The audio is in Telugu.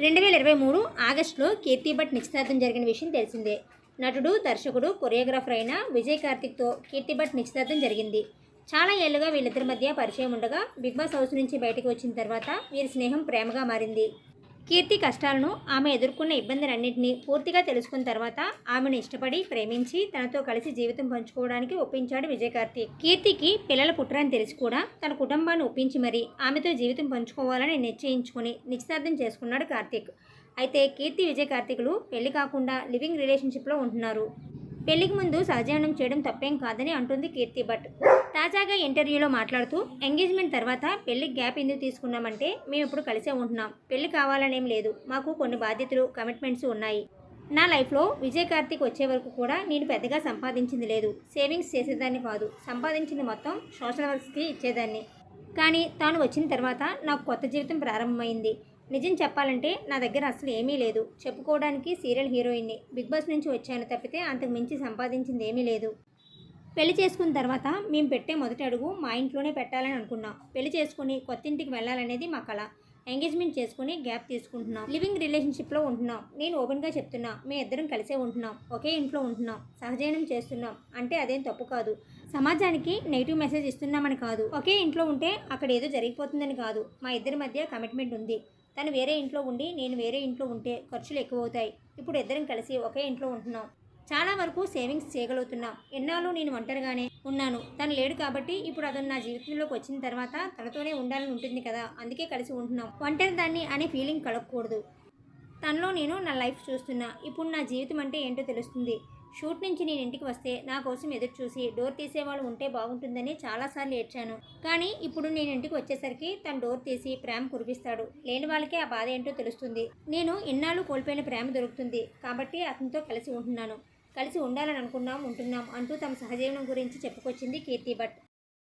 రెండు వేల ఇరవై మూడు ఆగస్టులో కీర్తి భట్ నిశ్చితార్థం జరిగిన విషయం తెలిసిందే. నటుడు దర్శకుడు కొరియోగ్రాఫర్ అయిన విజయ్ కార్తిక్తో కీర్తి భట్ నిశ్చితార్థం జరిగింది. చాలా ఏళ్ళుగా వీళ్ళిద్దరి మధ్య పరిచయం ఉండగా బిగ్ బాస్ హౌస్ నుంచి బయటకు వచ్చిన తర్వాత వీరి స్నేహం ప్రేమగా మారింది. కీర్తి కష్టాలను ఆమె ఎదుర్కొన్న ఇబ్బందులన్నింటినీ పూర్తిగా తెలుసుకున్న తర్వాత ఆమెను ఇష్టపడి ప్రేమించి తనతో కలిసి జీవితం పంచుకోవడానికి ఒప్పించాడు విజయ్ కీర్తికి పిల్లల పుట్టరని తెలిసి కూడా తన కుటుంబాన్ని ఒప్పించి మరీ ఆమెతో జీవితం పంచుకోవాలని నిశ్చయించుకుని నిశ్చితార్థం చేసుకున్నాడు కార్తీక్. అయితే కీర్తి విజయ్ కార్తీకులు పెళ్ళి కాకుండా లివింగ్ రిలేషన్షిప్లో ఉంటున్నారు. పెళ్ళికి ముందు సహజీవనం చేయడం తప్పేం కాదని అంటుంది కీర్తి భట్ తాజాగా ఇంటర్వ్యూలో మాట్లాడుతూ ఎంగేజ్మెంట్ తర్వాత పెళ్ళి గ్యాప్ ఎందుకు తీసుకున్నామంటే మేము ఇప్పుడు కలిసే ఉంటున్నాం. పెళ్ళి కావాలనేం లేదు. మాకు కొన్ని బాధ్యతలు కమిట్మెంట్స్ ఉన్నాయి. నా లైఫ్లో విజయ్ కార్తిక్ వచ్చే వరకు కూడా నేను పెద్దగా సంపాదించింది లేదు. సేవింగ్స్ చేసేదాన్ని కాదు. సంపాదించింది మొత్తం సోషల్ వర్క్స్కి ఇచ్చేదాన్ని. కానీ తాను వచ్చిన తర్వాత నాకు కొత్త జీవితం ప్రారంభమైంది. నిజం చెప్పాలంటే నా దగ్గర అసలు ఏమీ లేదు. చెప్పుకోవడానికి సీరియల్ హీరోయిన్ని. బిగ్ బాస్ నుంచి వచ్చాను తప్పితే అంతకు మించి సంపాదించింది ఏమీ లేదు. పెళ్ళి చేసుకున్న తర్వాత మేము పెట్టే మొదటి అడుగు మా ఇంట్లోనే పెట్టాలని అనుకున్నాం. పెళ్ళి చేసుకుని కొత్త ఇంటికి వెళ్ళాలనేది మా కళ. ఎంగేజ్మెంట్ చేసుకుని గ్యాప్ తీసుకుంటున్నాం. లివింగ్ రిలేషన్షిప్లో ఉంటున్నాం. నేను ఓపెన్గా చెప్తున్నా మీ ఇద్దరం కలిసే ఉంటున్నాం. ఒకే ఇంట్లో ఉంటున్నాం. సహజయనం చేస్తున్నాం. అంటే అదేం తప్పు కాదు. సమాజానికి నెగిటివ్ మెసేజ్ ఇస్తున్నామని కాదు. ఒకే ఇంట్లో ఉంటే అక్కడ ఏదో జరిగిపోతుందని కాదు. మా ఇద్దరి మధ్య కమిట్మెంట్ ఉంది. తను వేరే ఇంట్లో ఉండి నేను వేరే ఇంట్లో ఉంటే ఖర్చులు ఎక్కువ అవుతాయి ఇప్పుడు ఇద్దరం కలిసి ఒకే ఇంట్లో ఉంటున్నాం. చాలా వరకు సేవింగ్స్ చేయగలుగుతున్నాం. ఎన్నాళ్ళు నేను ఒంటరిగానే ఉన్నాను. తను లేడు కాబట్టి ఇప్పుడు అతను నా జీవితంలోకి వచ్చిన తర్వాత తనతోనే ఉండాలని ఉంటుంది కదా అందుకే కలిసి ఉంటున్నాం. ఒంటరి దాన్ని అనే ఫీలింగ్ కలగకూడదు. తనలో నేను నా లైఫ్ చూస్తున్నా. ఇప్పుడు నా జీవితం అంటే ఏంటో తెలుస్తుంది. షూట్ నుంచి నేను ఇంటికి వస్తే నా కోసం ఎదురు చూసి డోర్ తీసేవాళ్ళు ఉంటే బాగుంటుందని చాలాసార్లు ఏడ్చాను. కానీ ఇప్పుడు నేను ఇంటికి వచ్చేసరికి తను డోర్ తీసి ప్రేమ కురిపిస్తాడు. లేని వాళ్ళకే ఆ బాధ ఏంటో తెలుస్తుంది. నేను ఇన్నాళ్ళు కోల్పోయిన ప్రేమ దొరుకుతుంది. కాబట్టి అతనితో కలిసి ఉంటున్నాను. కలిసి ఉండాలని అనుకున్నాం ఉంటున్నాం అంటూ తమ సహజీవనం గురించి చెప్పుకొచ్చింది కీర్తి భట్.